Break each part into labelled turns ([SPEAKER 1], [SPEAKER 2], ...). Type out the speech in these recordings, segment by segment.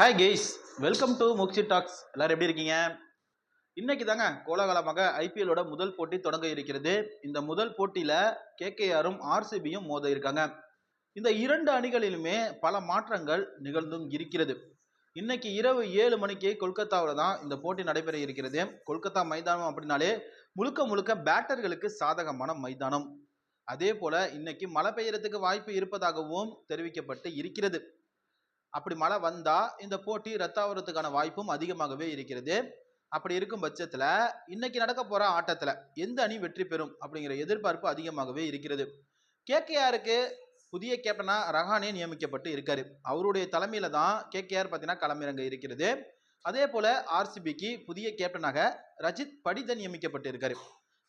[SPEAKER 1] Hi guys welcome to முக்சி talks எல்லாரும் எப்படி இருக்கீங்க? இன்னைக்கு தாங்க கோலாகலமாக ஐபிஎல்லோட முதல் போட்டி தொடங்க இருக்கிறது. இந்த முதல் போட்டியில் கேகேஆரும் ஆர்சிபியும் மோத இருக்காங்க. இந்த இரண்டு அணிகளிலுமே பல மாற்றங்கள் நிகழ்ந்தும் இருக்கிறது. இன்னைக்கு இரவு ஏழு மணிக்கு கொல்கத்தாவில் தான் இந்த போட்டி நடைபெற இருக்கிறது. கொல்கத்தா மைதானம் அப்படின்னாலே முழுக்க முழுக்க பேட்டர்களுக்கு சாதகமான மைதானம். அதே போல இன்னைக்கு மழை பெய்யறதுக்கு வாய்ப்பு இருப்பதாகவும் தெரிவிக்கப்பட்டு இருக்கிறது. அப்படி மழை வந்தா இந்த போட்டி ரத்தாவதுக்கான வாய்ப்பும் அதிகமாகவே இருக்கிறது. அப்படி இருக்கும் பட்சத்துல இன்னைக்கு நடக்க போற ஆட்டத்துல எந்த அணி வெற்றி பெறும் அப்படிங்கிற எதிர்பார்ப்பு அதிகமாகவே இருக்கிறது. கேகேஆருக்கு புதிய கேப்டனா ரஹானே நியமிக்கப்பட்டு இருக்காரு. அவருடைய தலைமையில தான் கேகேஆர் பார்த்தீங்கன்னா களமிறங்க இருக்கிறது. அதே போல ஆர்சிபிக்கு புதிய கேப்டனாக ரஜித் படித நியமிக்கப்பட்டு இருக்காரு.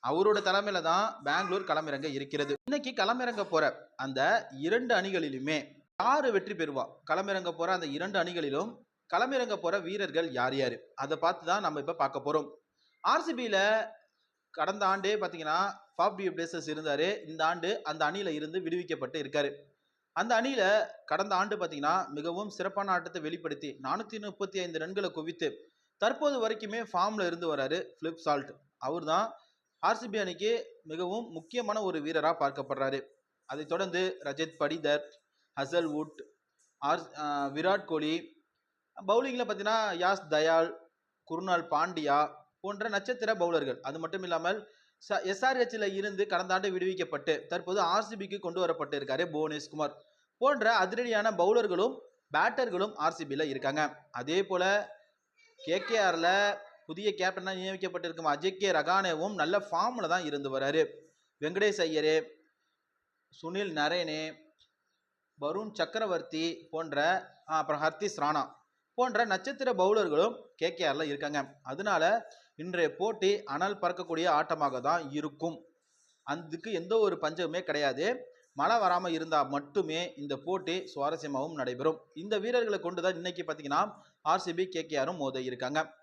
[SPEAKER 1] அவரோட தலைமையில தான் பெங்களூர் களமிறங்க இருக்கிறது. இன்னைக்கு களமிறங்க போற அந்த இரண்டு அணிகளிலுமே யார் வெற்றி பெறுவா? களமிறங்க போகிற அந்த இரண்டு அணிகளிலும் களமிறங்க போகிற வீரர்கள் யார் யார்? அதை பார்த்து தான் நம்ம இப்போ பார்க்க போகிறோம் ஆர்சிபியில் கடந்த ஆண்டே பார்த்தீங்கன்னா ஃபாப் பிளேசஸ் இருந்தார். இந்த ஆண்டு அந்த அணியில் இருந்து விடுவிக்கப்பட்டு இருக்கார். அந்த அணியில் கடந்த ஆண்டு பார்த்தீங்கன்னா மிகவும் சிறப்பான ஆட்டத்தை வெளிப்படுத்தி நானூற்றி முப்பத்தி ஐந்து ரன்களை குவித்து தற்போது வரைக்குமே ஃபார்ம்ல இருந்து வராரு பிலிப் சால்ட். அவர் தான் ஆர்சிபி அணிக்கு மிகவும் முக்கியமான ஒரு வீரராக பார்க்கப்படுறாரு. அதைத் தொடர்ந்து ரஜத் படிதர் ஹசல்வுட் ஆர் விராட் கோலி பவுலிங்கில் பார்த்தீங்கன்னா யாஸ் தயால் குருணால் பாண்டியா போன்ற நட்சத்திர பவுலர்கள். அது மட்டும் இல்லாமல் ச எஸ்ஆர்ஹெச்சில் இருந்து கடந்த ஆண்டு விடுவிக்கப்பட்டு தற்போது ஆர்சிபிக்கு கொண்டு வரப்பட்டு இருக்காரு புவனேஷ்குமார் போன்ற அதிரடியான பவுலர்களும் பேட்டர்களும் ஆர்சிபியில் இருக்காங்க. அதே போல் கேகேஆரில் புதிய கேப்டனாக நியமிக்கப்பட்டிருக்கும் அஜய் கே ரகானேவும் நல்ல ஃபார்மில் தான் இருந்து வராரு. வெங்கடேஷ் ஐயரே சுனில் நரேனே வருண் சக்கரவர்த்தி போன்ற அப்புறம் ஹர்திஸ் ராணா போன்ற நட்சத்திர பவுலர்களும் கேகேஆரில் இருக்காங்க. அதனால இன்றைய போட்டி அனல் பறக்கக்கூடிய ஆட்டமாக தான் இருக்கும். அதுக்கு எந்த ஒரு பஞ்சமுமே கிடையாது. மழை வராமல் இருந்தால் மட்டுமே இந்த போட்டி சுவாரஸ்யமாகவும் நடைபெறும். இந்த வீரர்களை கொண்டு தான் இன்றைக்கி பார்த்தீங்கன்னா ஆர்சிபி கேகேஆரும் மோத இருக்காங்க.